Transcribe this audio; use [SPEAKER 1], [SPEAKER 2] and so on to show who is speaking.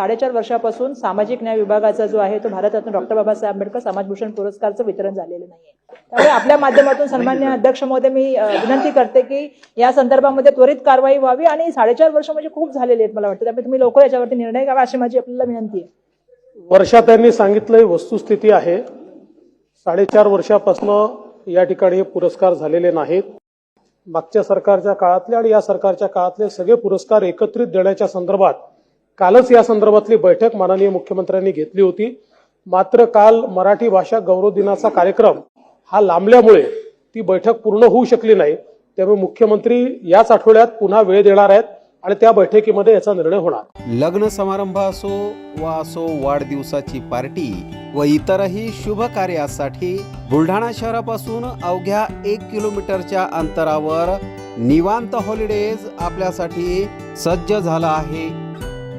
[SPEAKER 1] साडेचार वर्षापासून सामाजिक न्याय विभागाचा जो आहे तो भारतरत्न डॉक्टर बाबासाहेब आंबेडकर समाजभूषण पुरस्कारचं वितरण झालेलं नाही त्यामुळे आपल्या माध्यमातून सन्मान्य अध्यक्ष महोदय मी विनंती करते की या संदर्भामध्ये त्वरित कारवाई व्हावी आणि साडेचार वर्ष म्हणजे खूप झालेले आहेत मला वाटतं. त्यामुळे तुम्ही लवकर याच्यावरती निर्णय घ्यावा अशी माझी आपल्याला विनंती आहे.
[SPEAKER 2] वर्षात त्यांनी सांगितलं वस्तुस्थिती आहे. साडेचार वर्षापासून या ठिकाणी हे पुरस्कार झालेले नाहीत. मागच्या सरकारच्या काळातले आणि या सरकारच्या काळातले सगळे पुरस्कार एकत्रित देण्याच्या संदर्भात कालच या संदर्भातली बैठक माननीय मुख्यमंत्र्यांनी घेतली होती. मात्र काल मराठी भाषा गौरव दिनाचा कार्यक्रम हा लांबल्यामुळे ती बैठक पूर्ण होऊ शकली नाही. त्यामुळे मुख्यमंत्री याच आठवड्यात पुन्हा वेळ देणार आहेत आणि त्या बैठकीमध्ये याचा निर्णय होणार.
[SPEAKER 3] लग्न समारंभ असो वा असो वाढदिवसाची पार्टी व इतरही शुभ कार्यासाठी बुलढाणा शहरापासून अवघ्या एक किलोमीटरच्या अंतरावर निवांत हॉलिडेज आपल्यासाठी सज्ज झाला आहे.